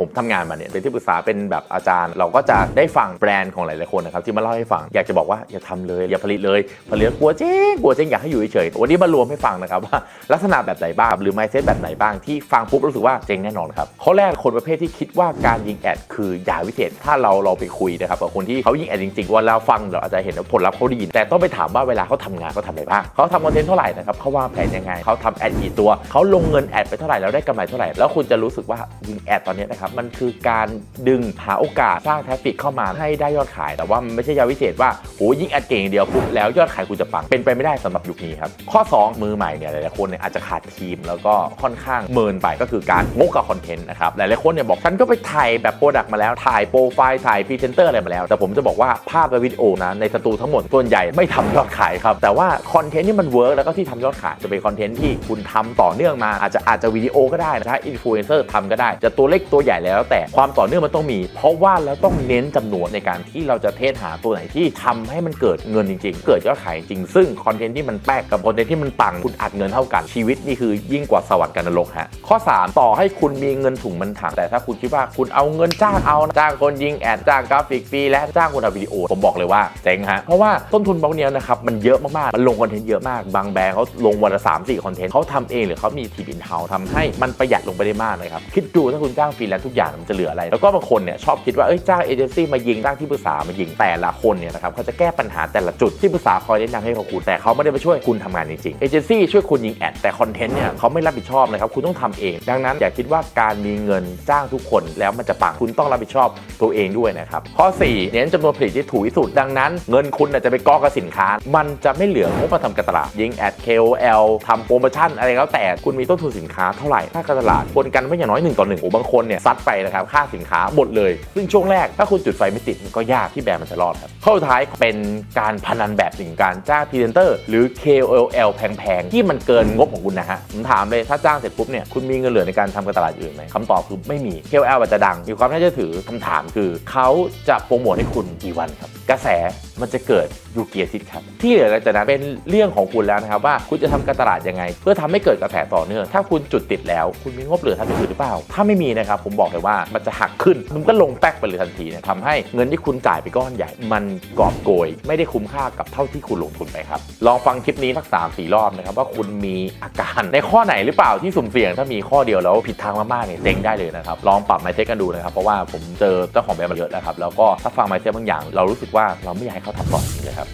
ผมทำงานมาเนี่ยเป็นที่ปรึกษาเป็นแบบอาจารย์ เราก็จะได้ฟังแบรนด์ของหลายๆคนนะครับที่มาเล่าให้ฟังอยากจะบอกว่าอย่าทำเลย อย่าผลิตเลยผลิตกลัวเจ๊งกลัวเจ๊งอยากให้อยู่เฉยๆวันนี้มารวมให้ฟังนะครับว่าลักษณะแบบไหนบ้างหรือ mindset แบบไหนบ้างที่ฟังปุ๊บรู้สึกว่าเจ๊งแน่นอนครับข้อแรกคนประเภทที่คิดว่าการยิงแอดคือยาวิเศษถ้าเราเราไปคุยนะครับกับคนที่เขายิงแอดจริงๆเวลาฟังเราอาจจะเห็นว่าผลลัพธ์เขาดีแต่ต้องไปถามว่าเวลาเขาทำงานเขาทำอะไรบ้างเขาทำคอนเทนต์เท่าไหร่นะครับเขาวางแผนยังไงเขาทำแอดกี่ตัวเขาลงเงินแอดไปเท่าไหร่แล้วได้กำไรเท่าไหร่แล้วคุณจะรู้สึกว่ายิงแอดตอนนี้นะครับมันคือการดึงหาโอกาสสร้างแทฟฟิกเข้ามาให้ได้ยอดขาย แต่ว่ามันไม่ใช่ยาวิเศษว่าโหยิ่งแอดเก่งอย่างเดียวปุ๊บแล้วยอดขายคุณจะปังเป็นไปไม่ได้สำหรับยุคนี้ครับข้อ 2 มือใหม่เนี่ยหลายๆคนเนี่ยอาจจะขาดทีม แล้วก็ค่อนข้างเมินไปก็คือการงกกับคอนเทนต์นะครับหลายๆคนเนี่ยบอกฉันก็ไปถ่ายแบบโปรดักต์มาแล้วถ่ายโปรไฟล์ถ่ายพรีเซนเตอร์อะไรมาแล้ว แต่ผมจะบอกว่าภาพและวิดีโอนะในสตูทั้งหมดส่วนใหญ่ไม่ทำยอดขายครับแต่ว่าคอนเทนต์ที่มันเวิร์กแล้วก็ที่ทำยอดขายจะเป็นคอนเทนต์ที่คุณทำต่อเนื่องมาอาจจะอาจจะวิดีโอก็ได้นะถ้าอินฟลูเอนเซอร์ทำก็ได้จะตัวเล็กตัวใหญ่แล้วแต่ความต่อเนื่องมันต้องมี เพราะว่าแล้วต้องเน้นจำนวนในการที่เราจะเทสหาตัวไหนที่ทำให้มันเกิดเงินจริง ๆ เกิดยอดขายจริง ซึ่งคอนเทนต์ที่มันแป๊กกับคอนเทนต์ที่มันปังคุณอัดเงินเท่ากันชีวิตนี่คือยิ่งกว่าสวรรค์กับนรกฮะข้อ 3 ต่อให้คุณมีเงินถุงมันถังแต่ถ้าคุณคิดว่าคุณเอาเงินจ้างเอาจ้างคนยิงแอดจ้างกราฟิกฟรีและจ้างคนทำวิดีโอผมบอกเลยว่าเจ๊งฮะเพราะว่าต้นทุนบางเนี้ยนะครับมันเยอะมากๆมันลงคอนเทนต์เยอะมากบางแบรนด์เขาลงวันละ3 4คอนเทนต์เขาทำเองหรือเขามีทีมอินเทาทำให้มันประหยัดลงไปได้มากเลยครับคิดดูถ้าคุณจ้างฟรีแลนซ์ทุกอย่างมันจะเหลืออะไร แล้วก็บางคนเนี่ยชอบคิดว่าเอ้ยจ้างเอเจนซี่มายิงจ้างที่ปรึกษามายิงแต่ละคนเนี่ยนะครับเขาจะแก้ปัญหาแต่ละจุดที่ปรึกษาคอยแนะนำให้กับคุณแต่เขาไม่ได้มาช่วยคุณทำงานจริงๆเอเจนซี่ช่วยคุณยิงแอดแต่คอนเทนต์เนี่ยเขาไม่รับผิดชอบนะครับคุณต้องทำเอง ดังนั้นอย่าคิดว่าการมีเงินจ้างทุกคนแล้วมันจะปังคุณต้องรับผิดชอบตัวเองด้วยนะครับข้อ 4 เน้นจำนวนผลิตที่ถูกที่สุดดังนั้น เงินคุณจะไปกอกับสินค้า มันจะไม่เหลืองบมาทำการตลาดยิงแอด KOL ทำโปรโมชั่นอะไรแล้วแต่คุณมีต้นทุนสินค้าเท่าไหร่ค่าการตลาดคนกันไม่อย่างน้อย1ต่อ1โอ้บางคนเนี่ยซัดไปนะครับค่าสินค้าหมดเลย ซึ่งช่วงแรกถ้าคุณจุดไฟไม่ติดมันก็ยากที่แบรนด์มันจะรอดครับข้อสุดท้ายเป็นการพนันแบบหนึ่งการจ้างพรีเซนเตอร์หรือ KOL แพงๆ ที่มันเกินงบของคุณนะฮะผมถามเลยถ้าจ้างเสร็จปุ๊บเนี่ยคุณมีเงินเหลือในการทำการตลาดอื่นไหมคำตอบคือไม่มี KOL อาจจะดังมีความน่าเชื่อถือคำถามคือเขาจะโปรโมทให้คุณกี่วันครับ กระแสมันจะเกิดยู่กี่อาทิตครับ ที่เหลือหลังจากนั้นเป็นเรื่องของคุณแล้วนะครับว่าคุณจะทำการตลาดยังไง เพื่อทำให้เกิดกระแสต่อเนื่อง ถ้าคุณจุดติดแล้ว คุณมีงบเหลือทำอย่างอื่นหรือเปล่า ถ้าไม่มีนะครับผมบอกเลยว่ามันจะหักขึ้นมันก็ลงแป๊กไปเลยทันทีเนี่ยทำให้เงินที่คุณจ่ายไปก้อนใหญ่ มันกอบโกย ไม่ได้คุ้มค่ากับเท่าที่คุณลงทุนไปครับลองฟังคลิปนี้สักสามสี่รอบนะครับว่าคุณมีอาการในข้อไหนหรือเปล่าที่สุ่มเสี่ยง ถ้ามีข้อเดียวแล้วผิดทางมากๆเนี่ยเจ๊งได้เลยนะครับลองปรับ mindset กันดูนะครับเพราะว่าผมเจอเจ้าของแบรนด์มาเยอะนะครับแล้วก็ถ้าฟัง mindset บางอย่างเรารู้สึกว่าเราไม่อยากให้เขาทำต่อจริงเลยครับ